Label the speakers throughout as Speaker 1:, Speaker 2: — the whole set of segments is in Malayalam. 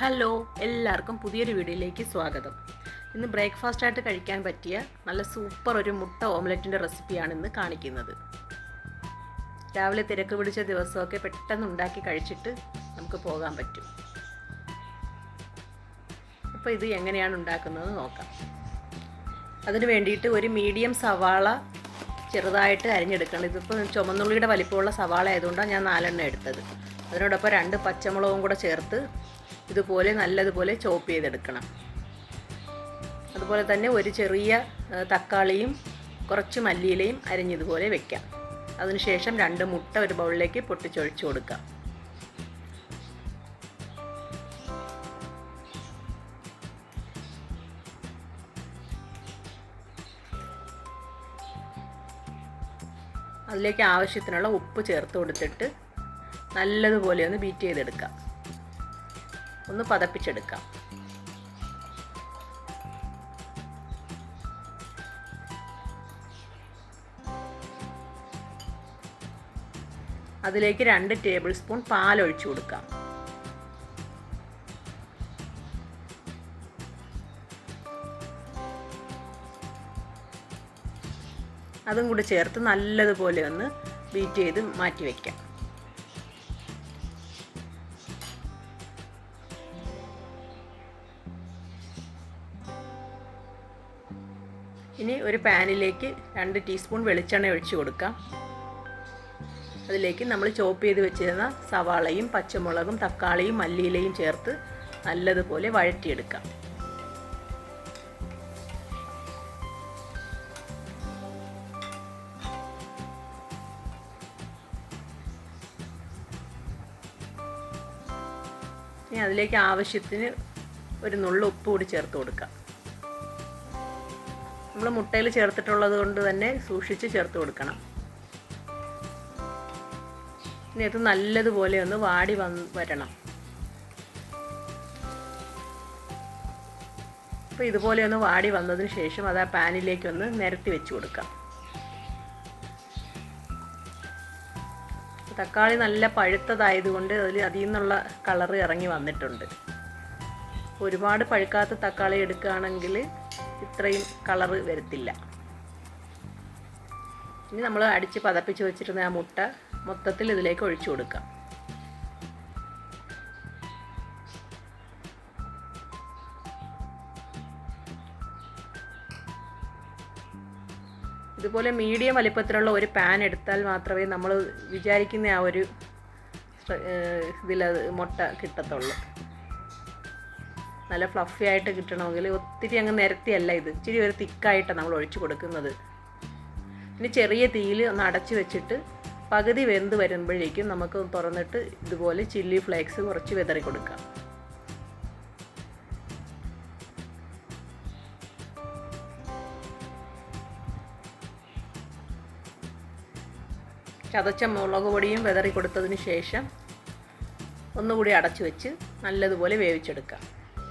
Speaker 1: ഹലോ എല്ലാവർക്കും പുതിയൊരു വീഡിയോയിലേക്ക് സ്വാഗതം. ഇന്ന് ബ്രേക്ക്ഫാസ്റ്റ് ആയിട്ട് കഴിക്കാൻ പറ്റിയ നല്ല സൂപ്പർ ഒരു മുട്ട ഓംലെറ്റിന്റെ റെസിപ്പിയാണ് ഇന്ന് കാണിക്കുന്നത്. രാവിലെ തിരക്ക് പിടിച്ച ദിവസമൊക്കെ പെട്ടെന്ന് ഉണ്ടാക്കി കഴിച്ചിട്ട് നമുക്ക് പോകാൻ പറ്റും. അപ്പോൾ ഇത് എങ്ങനെയാണ് ഉണ്ടാക്കുന്നത് നോക്കാം. അതിന് വേണ്ടിയിട്ട് ഒരു മീഡിയം സവാള ചെറുതായിട്ട് അരിഞ്ഞെടുക്കണം. ഇതിപ്പോൾ ചുമന്നുള്ളിയുടെ വലിപ്പമുള്ള സവാള ആയതുകൊണ്ടാണ് ഞാൻ നാലെണ്ണം എടുത്തത്. അതിനോടൊപ്പം രണ്ട് പച്ചമുളകും കൂടെ ചേർത്ത് ഇതുപോലെ നല്ലതുപോലെ ചോപ്പ് ചെയ്തെടുക്കണം. അതുപോലെ തന്നെ ഒരു ചെറിയ തക്കാളിയും കുറച്ച് മല്ലിയിലയും അരിഞ്ഞതുപോലെ വെക്കാം. അതിനുശേഷം രണ്ട് മുട്ട ഒരു ബൗളിലേക്ക് പൊട്ടിച്ചൊഴിച്ചു കൊടുക്കാം. അതിലേക്ക് ആവശ്യത്തിനുള്ള ഉപ്പ് ചേർത്ത് കൊടുത്തിട്ട് നല്ലതുപോലെ ഒന്ന് ബീറ്റ് ചെയ്തെടുക്കാം. ഒന്ന് പതപ്പിച്ചെടുക്കാം. അതിലേക്ക് രണ്ട് ടേബിൾ സ്പൂൺ പാൽ ഒഴിച്ചു കൊടുക്കാം. അതും കൂടി ചേർത്ത് നല്ലതുപോലെ ഒന്ന് ബീറ്റ് ചെയ്ത് മാറ്റി വയ്ക്കാം ഇനി ഒരു പാനിലേക്ക് രണ്ട് ടീസ്പൂൺ വെളിച്ചെണ്ണ ഒഴിച്ചു കൊടുക്കാം. അതിലേക്ക് നമ്മൾ ചോപ്പ് ചെയ്ത് വെച്ചിരുന്ന സവാളയും പച്ചമുളകും തക്കാളിയും മല്ലിയിലയും ചേർത്ത് നല്ലതുപോലെ വഴറ്റിയെടുക്കാം. ഇനി അതിലേക്ക് ആവശ്യത്തിന് ഒരു നുള്ളു ഉപ്പ് കൂടി ചേർത്ത് കൊടുക്കാം. നമ്മൾ മുട്ടയിൽ ചേർത്തിട്ടുള്ളത് കൊണ്ട് തന്നെ സൂക്ഷിച്ച് ചേർത്ത് കൊടുക്കണം. ഇനി അത് നല്ലതുപോലെ ഒന്ന് വാടി വന്ന് വരണം. അപ്പോൾ ഇതുപോലെ ഒന്ന് വാടി വന്നതിന് ശേഷം അത് ആ പാനിലേക്ക് ഒന്ന് നിരത്തി വെച്ച് കൊടുക്കാം. തക്കാളി നല്ല പഴുത്തതായതുകൊണ്ട് അതിൽ അതിൽ നിന്നുള്ള കളറ് ഇറങ്ങി വന്നിട്ടുണ്ട്. ഒരുപാട് പഴുക്കാത്ത തക്കാളി എടുക്കുകയാണെങ്കിൽ ഇത്രയും കളറ് വരത്തില്ല. ഇനി നമ്മൾ അടിച്ച് പതപ്പിച്ച് വെച്ചിരുന്ന ആ മുട്ട മൊത്തത്തിൽ ഇതിലേക്ക് ഒഴിച്ചു കൊടുക്കാം. ഇതുപോലെ മീഡിയം വലിപ്പത്തിലുള്ള ഒരു പാൻ എടുത്താൽ മാത്രമേ നമ്മൾ വിചാരിക്കുന്ന ആ ഒരു ഇതിൽ മുട്ട കിട്ടത്തുള്ളൂ. നല്ല ഫ്ലഫി ആയിട്ട് കിട്ടണമെങ്കിൽ ഒത്തിരി അങ്ങ് നിരത്തിയല്ല ഇത്. ഇച്ചിരി ഒരു തിക്കായിട്ടാണ് നമ്മൾ ഒഴിച്ചു കൊടുക്കുന്നത്. ഇനി ചെറിയ തീയിൽ ഒന്ന് അടച്ചു വെച്ചിട്ട് പകുതി വെന്ത് വരുമ്പോഴേക്കും നമുക്ക് തുറന്നിട്ട് ഇതുപോലെ ചില്ലി ഫ്ലേക്സ് കുറച്ച് വിതറി കൊടുക്കാം. ചതച്ച മുളക് പൊടിയും വിതറി കൊടുത്തതിന് ശേഷം ഒന്നുകൂടി അടച്ചു വെച്ച് നല്ലതുപോലെ വേവിച്ചെടുക്കാം.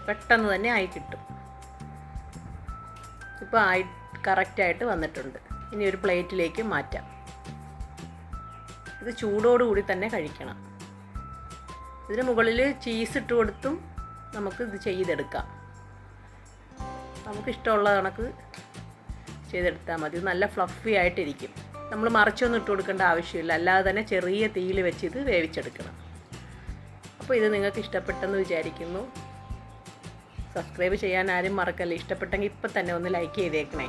Speaker 1: പെട്ടെന്ന് തന്നെ ആയി കിട്ടും. ഇപ്പോൾ ആയി കറക്റ്റായിട്ട് വന്നിട്ടുണ്ട്. ഇനി ഒരു പ്ലേറ്റിലേക്ക് മാറ്റാം. ഇത് ചൂടോടുകൂടി തന്നെ കഴിക്കണം. ഇതിന് മുകളിൽ ചീസ് ഇട്ട് കൊടുത്തും നമുക്ക് ഇത് ചെയ്തെടുക്കാം. നമുക്ക് ഇഷ്ടമുള്ള കണക്ക് ചെയ്തെടുത്താൽ മതി. നല്ല ഫ്ലഫി ആയിട്ടിരിക്കും. നമ്മൾ മറിച്ചൊന്നും ഇട്ട് കൊടുക്കേണ്ട ആവശ്യമില്ല. അല്ലാതെ തന്നെ ചെറിയ തീയിൽ വെച്ച് ഇത് വേവിച്ചെടുക്കണം. അപ്പോൾ ഇത് നിങ്ങൾക്ക് ഇഷ്ടപ്പെട്ടെന്ന് വിചാരിക്കുന്നു. സബ്സ്ക്രൈബ് ചെയ്യാൻ ആരും മറക്കല്ല? ഇഷ്ടപ്പെട്ടെങ്കിൽ ഇപ്പം തന്നെ ഒന്ന് ലൈക്ക് ചെയ്തേക്കണേ.